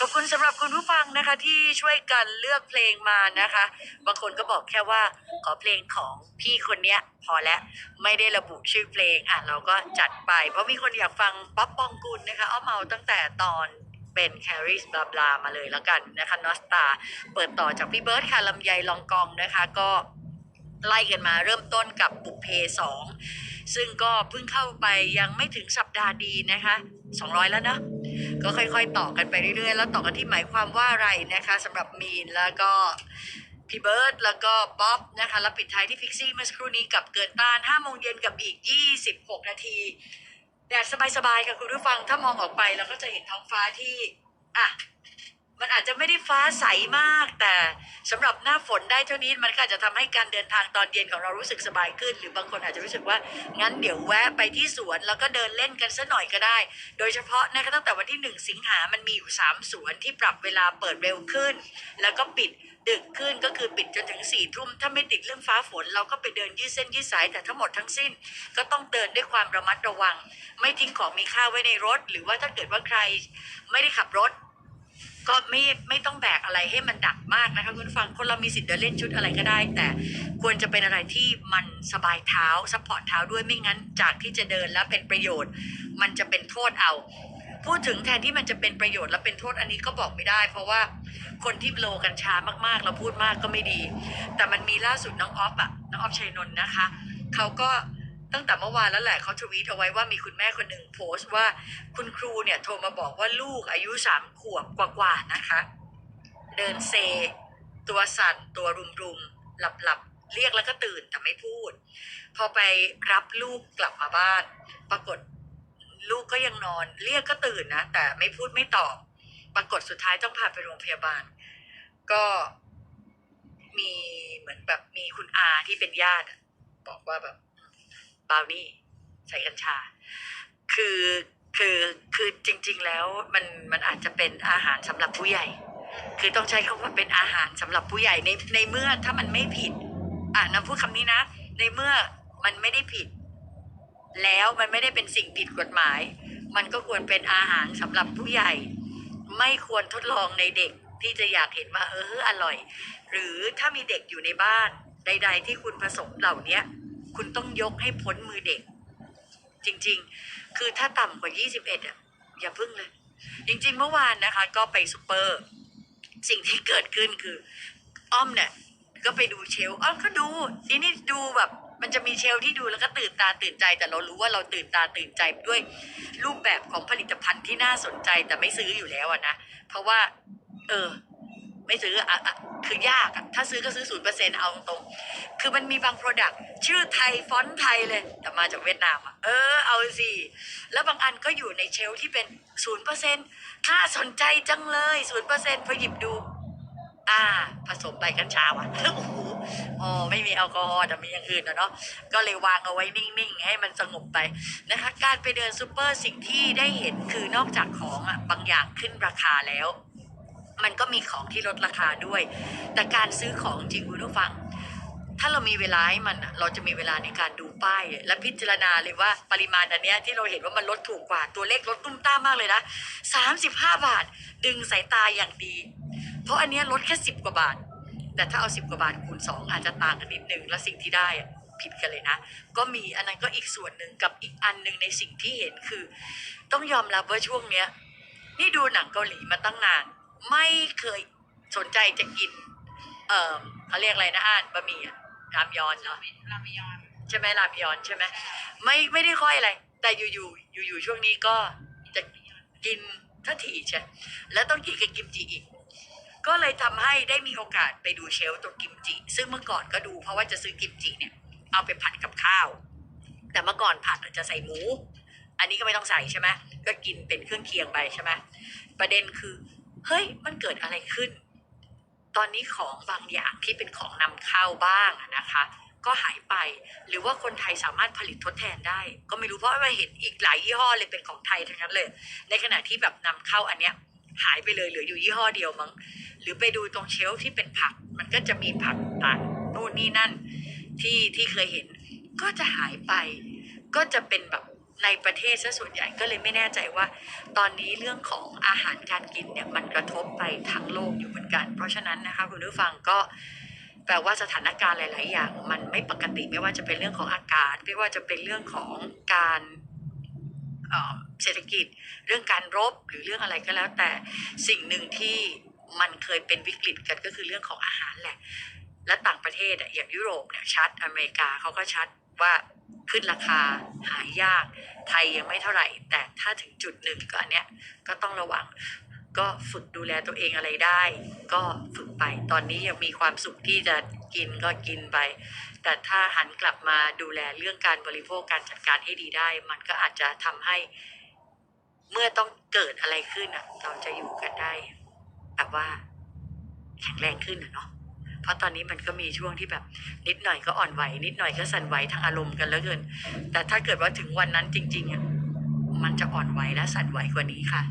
ขอบคุณสำหรับคุณผู้ฟังนะคะที่ช่วยกันเลือกเพลงมานะคะ บางคนก็บอกแค่ว่าขอเพลงของพี่คนเนี้ย พอแล้วไม่ได้ระบุชื่อเพลงอะเราก็จัดไป เพราะมีคนอยากฟังป๊อปปองกุลนะคะอ้อมเอาตั้งแต่ตอนเป็นแคริสบลาบลามาเลยแล้วกันนะคะนอสตาเปิดต่อจากพี่เบิร์ดค่ะลำไยลองกองนะคะก็ไล่กันมาเริ่มต้นกับบุพเพสองซึ่งก็เพิ่งเข้าไปยังไม่ถึงสัปดาห์ดีนะคะ 200 แล้วเนะ ก็ค่อยๆ ต่อกันไปเรื่อยๆ แล้วต่อกันที่หมายความว่าอะไรนะคะสำหรับมีนแล้วก็พี่เบิร์ดแล้วก็ป๊อปนะคะแล้วปิดท้ายที่ฟิกซี่เมื่อสักครู่นี้กับเกินต้าน5โมงเย็นกับอีก 26 นาทีแดดสบายๆค่ะคุณผู้ฟังถ้ามองออกไปเราก็จะเห็นท้องฟ้าที่ อะ มันอาจจะ ไม่ได้ฟ้าใสมาก แต่สำหรับหน้าฝนได้เท่านี้มันก็จะทำให้การเดินทางตอนเย็นของเรารู้สึกสบายขึ้น หรือบางคนอาจจะรู้สึกว่างั้นเดี๋ยวแวะไปที่สวนแล้วก็เดินเล่นกันสัหน่อยก็ได้ โดยเฉพาะนะคะตั้งแต่วันที่ 1 สิงหามันมีอยู่ 3 สวนที่ปรับเวลาเปิดเร็วขึ้น แล้วก็ปิดดึกขึ้นก็คือปิดจนถึง4ี่ทุ่มถ้าไม่ติดเรื่องฟ้าฝน เราก็ไปเดินยืดเส้นยืดสายแต่ทั้งหมดทั้งสิ้น ก็ต้องเดินด้วยความระมัดระวัง ไม่ทิ้งของมีค่าไว้ในรถ หรือว่าถ้าเกิดว่าใครไม่ได้ขับรถ ก็ไม่ไม่ต้องแบกอะไรให้มันดักมากนะคะคุณฟังคนเรามีสิทธิ์เดินเล่นชุดอะไรก็ได้ แต่ควรจะเป็นอะไรที่มันสบายเท้าซัพพอร์ตเท้าด้วยไม่งั้นจากที่จะเดินแล้วเป็นประโยชน์ มันจะเป็นโทษเอา พูดถึงแทนที่มันจะเป็นประโยชน์แล้วเป็นโทษอันนี้ก็บอกไม่ได้ เพราะว่าคนที่โลกันช้ามากๆเราพูดมากก็ไม่ดี แต่มันมีล่าสุดน้องออฟอะน้องออฟชัยนนท์นะคะเขาก็ ตั้งแต่เมื่อวานแล้วแหละเขาทวีตเอาไว้ว่ามีคุณแม่คนหนึ่งโพสต์ว่าคุณครูเนี่ยโทรมาบอกว่าลูกอายุสามขวบกว่าๆนะคะ เดินเซ ตัวสั่นตัวรุมๆหลับหลับๆ เรียกแล้วก็ตื่นแต่ไม่พูด พอไปรับลูกกลับมาบ้าน ปรากฏลูกก็ยังนอน เรียกก็ตื่นนะ แต่ไม่พูดไม่ตอบ ปรากฏสุดท้ายต้องพาไปโรงพยาบาล ก็มีเหมือนแบบมีคุณอาที่เป็นญาติบอกว่าแบบ บาวนี่ใส่กัญชา คือคือคือจริง ๆ แล้วมันมันอาจจะเป็นอาหารสำหรับผู้ใหญ่ คือต้องใช้คำว่าเป็นอาหารสำหรับผู้ใหญ่ในในเมื่อถ้ามันไม่ผิด อะนำพูดคำนี้นะ ในเมื่อมันไม่ได้ผิด แล้วมันไม่ได้เป็นสิ่งผิดกฎหมาย มันก็ควรเป็นอาหารสำหรับผู้ใหญ่ ไม่ควรทดลองในเด็กที่จะอยากเห็นว่าเอออร่อย หรือถ้ามีเด็กอยู่ในบ้านใด ๆ ที่คุณผสมเหล่าเนี้ย คุณต้องยกให้พ้นมือเด็ก จริง ๆ คือถ้าต่ำกว่า 21อะอย่าพึ่งเลย จริง ๆ เมื่อวานนะคะ ก็ไปซูเปอร์ สิ่งที่เกิดขึ้นคือ อ้อมเนี่ยก็ไปดูเชลอ้อมก็ดูทีนี่ดูแบบมันจะมีเชลที่ดูแล้วก็ตื่นตาตื่นใจ แต่เรารู้ว่าเราตื่นตาตื่นใจด้วยรูปแบบของผลิตภัณฑ์ที่น่าสนใจแต่ไม่ซื้ออยู่แล้วอะนะ เพราะว่า เออ ไม่ซื้ออะอะคือยากอะถ้าซื้อก็ซื้อศูนย์เปอร์เซ็นเอาตรงคือมันมีบางโปรดักต์ชื่อไทยฟอนต์ไทยเลย แต่มาจากเวียดนามอะเออเอาสิแล้วบางอันก็อยู่ในเชลฟ์ที่เป็นศูนย์เปอร์เซ็นน่าสนใจจังเลยศูนย์เปอร์เซ็นพอหยิบดู อ่า ผสมใบกัญชาว่ะโอ้โหอ๋อไม่มีแอลกอฮอล์แต่มีอย่างอื่นนะเนาะก็เลยวางเอาไว้นิ่งๆ ให้มันสงบไปนะคะ การไปเดินซูเปอร์สิ่งที่ได้เห็นคือนอกจากของอะบางอย่างขึ้นราคาแล้ว มันก็มีของที่ลดราคาด้วย แต่การซื้อของจริงคุณผู้ฟัง ถ้าเรามีเวลาให้มันเราจะมีเวลาในการดูป้าย และพิจารณาเลยว่าปริมาณอันเนี้ยที่เราเห็นว่ามันลดถูกกว่าตัวเลขลดตุ้มต้ามากเลยนะ35 บาท ดึงสายตาอย่างดี เพราะอันเนี้ยลดแค่ 10 กว่าบาท แต่ถ้าเอา10กว่าบาทคูณ2อาจจะต่างกันนิดนึงและสิ่งที่ได้อะผิดกันเลยนะ ก็มีอันนั้นก็อีกส่วนหนึ่งกับอีกอันหนึ่งในสิ่งที่เห็นคือ ต้องยอมรับว่าช่วงเนี้ยนี่ดูหนังเกาหลีมาตั้งนาน ไม่เคยสนใจจะกิน เอ่อเขาเรียกอะไรนะอ่านบะหมี่อะรามยอนเนาะรามยอนใช่ไหมรามยอนใช่ไหมไม่ไม่ได้ค่อยอะไร แต่อยู่ๆอยู่ๆช่วงนี้ก็จะกินทัทีใช่แล้วต้องกินกับกิมจิอีก ก็เลยทำให้ได้มีโอกาสไปดูเชลฟ์ตัวกิมจิ ซึ่งเมื่อก่อนก็ดูเพราะว่าจะซื้อกิมจิเนี่ย เอาไปผัดกับข้าว แต่เมื่อก่อนผัดอาจจะใส่หมู อันนี้ก็ไม่ต้องใส่ใช่ไหมก็กินเป็นเครื่องเคียงไปใช่ไหมประเด็นคือ เฮ้ยมันเกิดอะไรขึ้น ตอนนี้ของบางอย่างที่เป็นของนำเข้าบ้างนะคะ ก็หายไปหรือว่าคนไทยสามารถผลิตทดแทนได้ ก็ไม่รู้เพราะว่าเห็นอีกหลายยี่ห้อเลยเป็นของไทยทั้งนั้นเลย ในขณะที่แบบนำเข้าอันเนี้ยหายไปเลยเหลืออยู่ยี่ห้อเดียวมั้งหรือไปดูตรงเชลที่เป็นผัก มันก็จะมีผักต่างโน่นนี่นั่นที่ที่เคยเห็น ก็จะหายไป ก็จะเป็นแบบ ในประเทศซะส่วนใหญ่ก็เลยไม่แน่ใจว่า ตอนนี้เรื่องของอาหารการกินเนี่ยมันกระทบไปทั้งโลกอยู่เหมือนกัน เพราะฉะนั้นนะคะคุณผู้ฟังก็แปลว่าสถานการณ์หลาย ๆ อย่าง มันไม่ปกติไม่ว่าจะเป็นเรื่องของอากาศ ไม่ว่าจะเป็นเรื่องของการเอ่อเศรษฐกิจ เรื่องการรบหรือเรื่องอะไรก็แล้ว แต่สิ่งหนึ่งที่มันเคยเป็นวิกฤตกันก็คือเรื่องของอาหารแหละ และต่างประเทศอะอย่างยุโรปเนี่ยชัดอเมริกาเขาก็ชัดว่า ขึ้นราคาหายาก ไทยยังไม่เท่าไหร่ แต่ถ้าถึงจุดหนึ่งก็อันเนี้ยก็ต้องระวัง ก็ฝึกดูแลตัวเองอะไรได้ ก็ฝึกไป ตอนนี้ยังมีความสุขที่จะกินก็กินไป แต่ถ้าหันกลับมาดูแลเรื่องการบริโภคการจัดการให้ดีได้ มันก็อาจจะทำให้ เมื่อต้องเกิดอะไรขึ้นอะ เราจะอยู่กันได้แบบว่า แข็งแรงขึ้นอะเนาะ เพราะตอนนี้มันก็มีช่วงที่แบบ นิดหน่อยก็อ่อนไหว นิดหน่อยก็สั่นไหวทางอารมณ์กันแล้วเกิน แต่ถ้าเกิดว่าถึงวันนั้นจริงๆอะมันจะอ่อนไหวและสั่นไหวกว่านี้ค่ะ